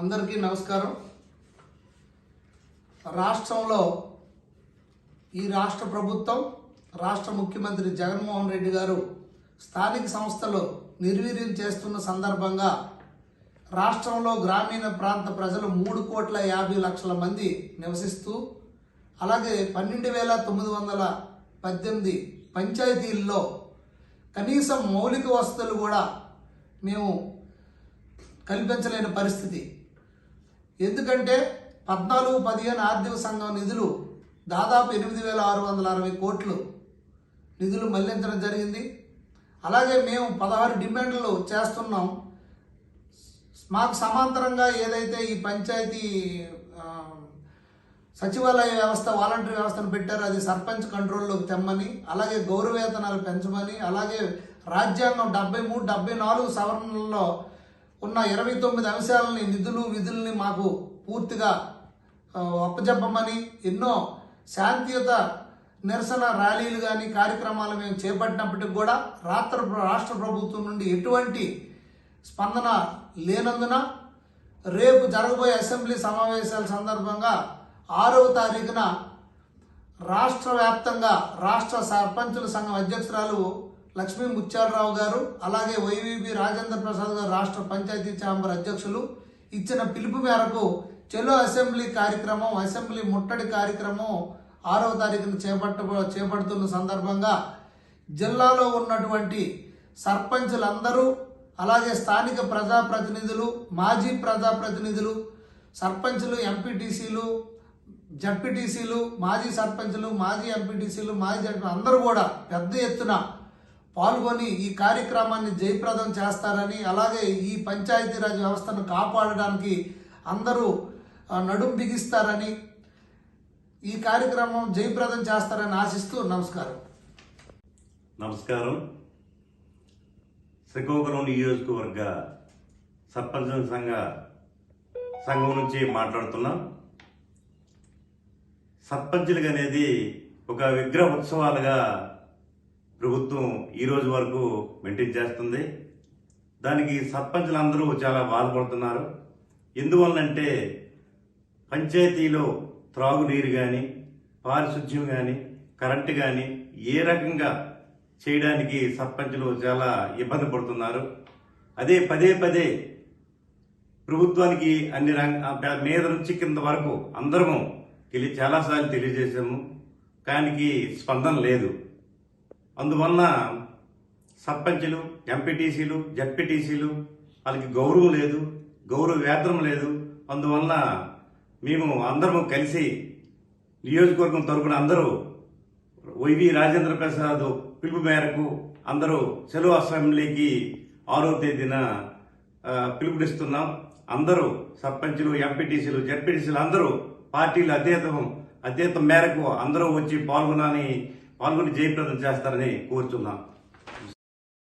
అందరికీ నమస్కారం. రాష్ట్రంలో ఈ రాష్ట్ర ప్రభుత్వం రాష్ట్ర ముఖ్యమంత్రి జగన్మోహన్ రెడ్డి గారు స్థానిక సంస్థలు నిర్వీర్యం చేస్తున్న సందర్భంగా రాష్ట్రంలో గ్రామీణ ప్రాంత ప్రజలు మూడు కోట్ల యాభై లక్షల మంది నివసిస్తూ అలాగే పన్నెండు వేల తొమ్మిది వందల పద్దెనిమిది పంచాయతీల్లో కనీసం మౌలిక వసతులు కూడా మేము కల్పించలేని పరిస్థితి. ఎందుకంటే పద్నాలుగు పదిహేను ఆర్థిక సంఘం నిధులు దాదాపు ఎనిమిది వేల ఆరు వందల అరవై కోట్లు నిధులు మళ్ళించడం జరిగింది. అలాగే మేము పదహారు డిమాండ్లు చేస్తున్నాం. మాకు సమాంతరంగా ఏదైతే ఈ పంచాయతీ సచివాలయ వ్యవస్థ వాలంటరీ వ్యవస్థను పెట్టారో అది సర్పంచ్ కంట్రోల్లోకి తెమ్మని అలాగే గౌరవేతనాలు పెంచమని అలాగే రాజ్యాంగం డెబ్బై మూడు డెబ్బై నాలుగు సవరణల్లో ఉన్న ఇరవై తొమ్మిది అంశాలని నిధులు విధుల్ని మాకు పూర్తిగా అప్పచెప్పమని ఎన్నో శాంతియుత నిరసన ర్యాలీలు కానీ కార్యక్రమాలు మేము చేపట్టినప్పటికి కూడా రాష్ట్ర రాష్ట్ర ప్రభుత్వం నుండి ఎటువంటి స్పందన లేనందున రేపు జరగబోయే అసెంబ్లీ సమావేశాల సందర్భంగా ఆరవ తారీఖున రాష్ట్ర వ్యాప్తంగా రాష్ట్ర సర్పంచుల సంఘం అధ్యక్షురాలు లక్ష్మీ ముత్యాలరావు గారు అలాగే వైవీపీ రాజేంద్ర ప్రసాద్ గారు రాష్ట్ర పంచాయతీ ఛాంబర్ అధ్యక్షులు ఇచ్చిన పిలుపు మేరకు చెలో అసెంబ్లీ కార్యక్రమం అసెంబ్లీ ముట్టడి కార్యక్రమం ఆరవ తారీఖున చేపట్ట చేపడుతున్న సందర్భంగా జిల్లాలో ఉన్నటువంటి సర్పంచులందరూ అలాగే స్థానిక ప్రజాప్రతినిధులు మాజీ ప్రజాప్రతినిధులు సర్పంచులు ఎంపీటీసీలు జడ్పీటీసీలు మాజీ సర్పంచులు మాజీ ఎంపీటీసీలు మాజీ జడ్పీ అందరూ కూడా పెద్ద ఎత్తున పాల్గొని ఈ కార్యక్రమాన్ని జయప్రదం చేస్తారని అలాగే ఈ పంచాయతీరాజ్ వ్యవస్థను కాపాడడానికి అందరూ నడుం బిగిస్తారని ఈ కార్యక్రమం జయప్రదం చేస్తారని ఆశిస్తూ నమస్కారం. నమస్కారం. శ్రీకాకుళం నియోజకవర్గ సర్పంచ్ సంఘ సంఘం నుంచి మాట్లాడుతున్నాం. సర్పంచులకు అనేది ఒక విగ్రహ ఉత్సవాలుగా ప్రభుత్వం ఈ రోజు వరకు మెయింటైన్ చేస్తుంది. దానికి సర్పంచులందరూ చాలా బాధపడుతున్నారు. ఎందువల్లంటే పంచాయతీలో త్రాగునీరు కానీ పారిశుద్ధ్యం కానీ కరెంటు కానీ ఏ రకంగా చేయడానికి సర్పంచులు చాలా ఇబ్బంది పడుతున్నారు. అదే పదే పదే ప్రభుత్వానికి అన్ని రంగ మీద నుంచి కింద వరకు అందరము తెలియ చాలాసార్లు తెలియజేశాము. కానీ స్పందన లేదు. అందువలన సర్పంచులు ఎంపీటీసీలు జడ్పీటీసీలు వాళ్ళకి గౌరవం లేదు గౌరవ వేతనం లేదు. అందువలన మేము అందరము కలిసి నియోజకవర్గం తరపున అందరూ వైవి రాజేంద్ర ప్రసాద్ పిలుపు మేరకు అందరూ సెలవు అసెంబ్లీకి ఆరో తేదీన పిలుపునిస్తున్నాం. అందరూ సర్పంచులు ఎంపీటీసీలు జడ్పీటీసీలు అందరూ పార్టీలు అతీతం అతీతం మేరకు అందరూ వచ్చి పాల్గొనని పాల్గొని జయప్రదం చేస్తారని కోరుతున్నాను